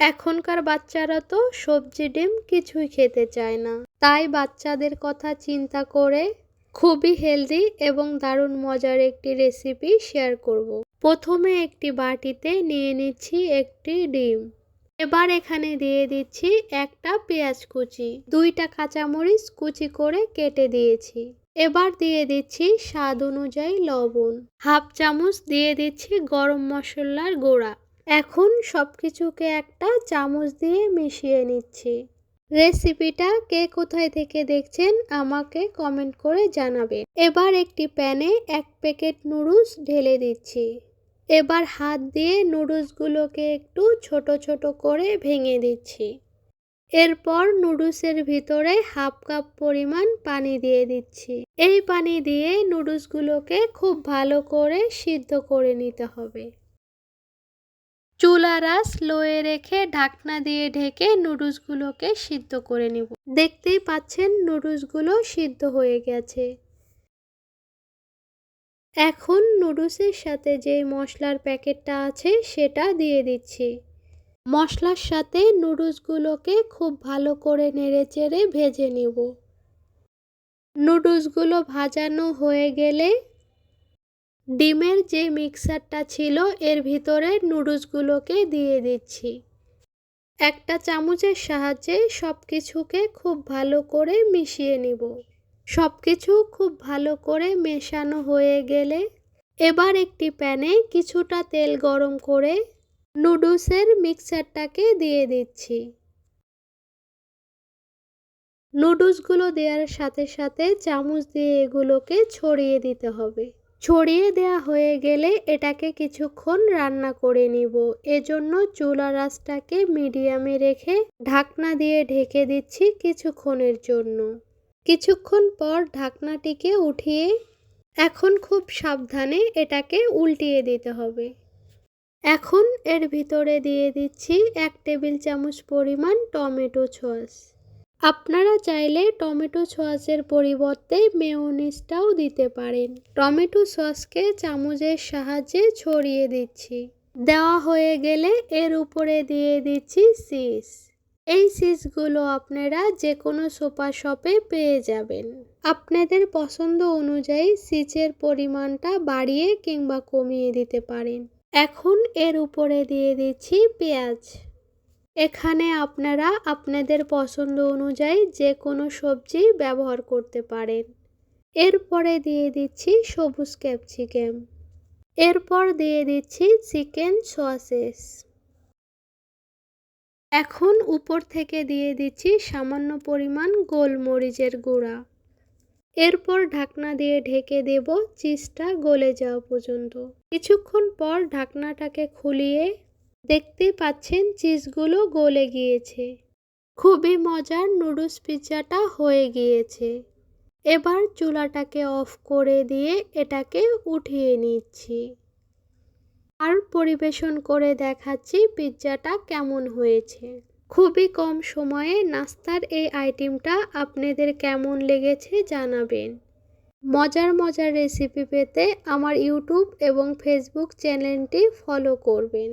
এখনকার বাচ্চারা তো সবজি, ডিম কিছুই খেতে চায় না। তাই বাচ্চাদের কথা চিন্তা করে খুবই হেলদি এবং দারুণ মজার একটি রেসিপি শেয়ার করব। প্রথমে একটি বাটিতে নিয়ে নিচ্ছি একটি ডিম। এবার এখানে দিয়ে দিচ্ছি একটা পেঁয়াজ কুচি। দুইটা কাঁচামরিচ কুচি করে কেটে দিয়েছি। এবার দিয়ে দিচ্ছি স্বাদ অনুযায়ী লবণ। হাফ চামচ দিয়ে দিচ্ছি গরম মশলার গুঁড়া। এখন সব কিছুকে একটা চামচ দিয়ে মিশিয়ে নিচ্ছি। রেসিপিটা কে কোথায় থেকে দেখছেন আমাকে কমেন্ট করে জানাবে এবার একটি প্যানে এক প্যাকেট নুডলস ঢেলে দিচ্ছি। এবার হাত দিয়ে নুডলসগুলোকে একটু ছোট ছোট করে ভেঙে দিচ্ছি। এরপর নুডলসের ভিতরে হাফ কাপ পরিমাণ পানি দিয়ে দিচ্ছি। এই পানি দিয়ে নুডলসগুলোকে খুব ভালো করে সিদ্ধ করে নিতে হবে। চুলারা স্লোয়ে রেখে ঢাকনা দিয়ে ঢেকে নুডলসগুলোকে সিদ্ধ করে নিব। দেখতেই পাচ্ছেন নুডলসগুলো সিদ্ধ হয়ে গেছে। এখন নুডলসের সাথে যে মশলার প্যাকেটটা আছে সেটা দিয়ে দিচ্ছি। মশলার সাথে নুডলসগুলোকে খুব ভালো করে নেড়ে চেড়ে ভেজে নিব। নুডলসগুলো ভাজানো হয়ে গেলে ডিমের যে মিক্সারটা ছিল, এর ভিতরে নুডলসগুলোকে দিয়ে দিচ্ছি। একটা চামচের সাহায্যে সব কিছুকে খুব ভালো করে মিশিয়ে নিব। সব কিছু খুব ভালো করে মেশানো হয়ে গেলে এবার একটি প্যানে কিছুটা তেল গরম করে নুডলসের মিক্সারটাকে দিয়ে দিচ্ছি। নুডলসগুলো দেওয়ার সাথে সাথে চামচ দিয়ে এগুলোকে ছড়িয়ে দিতে হবে। ছড়িয়ে দেওয়া হয়ে গেলে এটাকে কিছুক্ষণ রান্না করে নিব। এজন্য চুলা রাসটাকে মিডিয়ামে রেখে ঢাকনা দিয়ে ঢেকে দিচ্ছি কিছুক্ষণের জন্য। কিছুক্ষণ পর ঢাকনাটিকে উঠিয়ে এখন খুব সাবধানে এটাকে উল্টিয়ে দিতে হবে। এখন এর ভিতরে দিয়ে দিচ্ছি এক টেবিল চামচ পরিমাণ টমেটো সস। আপনারা চাইলে টমেটো সসের পরিবর্তে মেয়োনিজটাও দিতে পারেন। টমেটো সসকে চামচের সাহায্যে ছড়িয়ে দিচ্ছি। দেওয়া হয়ে গেলে এর উপরে দিয়ে দিচ্ছি সিস। এই সিসগুলো আপনারা যে কোনো সোপা শপে পেয়ে যাবেন। আপনাদের পছন্দ অনুযায়ী সিচের পরিমাণটা বাড়িয়ে কিংবা কমিয়ে দিতে পারেন। এখন এর উপরে দিয়ে দিচ্ছি পেঁয়াজ। এখানে আপনারা আপনাদের পছন্দ অনুযায়ী যে কোনো সবজি ব্যবহার করতে পারেন। এরপরে দিয়ে দিচ্ছি সবুজ ক্যাপসিকাম। এরপর দিয়ে দিচ্ছি চিকেন সসেস। এখন উপর থেকে দিয়ে দিচ্ছি সামান্য পরিমাণ গোলমরিচের গুঁড়া। এরপর ঢাকনা দিয়ে ঢেকে দেব, চিজটা গলে যাওয়া পর্যন্ত। কিছুক্ষণ পর ঢাকনাটাকে খুলিয়ে দেখতে পাচ্ছেন চিজগুলো গলে গিয়েছে। খুবই মজার নুডলস পিৎজাটা হয়ে গিয়েছে। এবার চুলাটাকে অফ করে দিয়ে এটাকে উঠিয়ে নিচ্ছি। আর পরিবেশন করে দেখাচ্ছি পিৎজাটা কেমন হয়েছে। খুবই কম সময়ে নাস্তার এই আইটেমটা আপনাদের কেমন লেগেছে জানাবেন। মজার মজার রেসিপি পেতে আমার ইউটিউব এবং ফেসবুক চ্যানেলটি ফলো করবেন।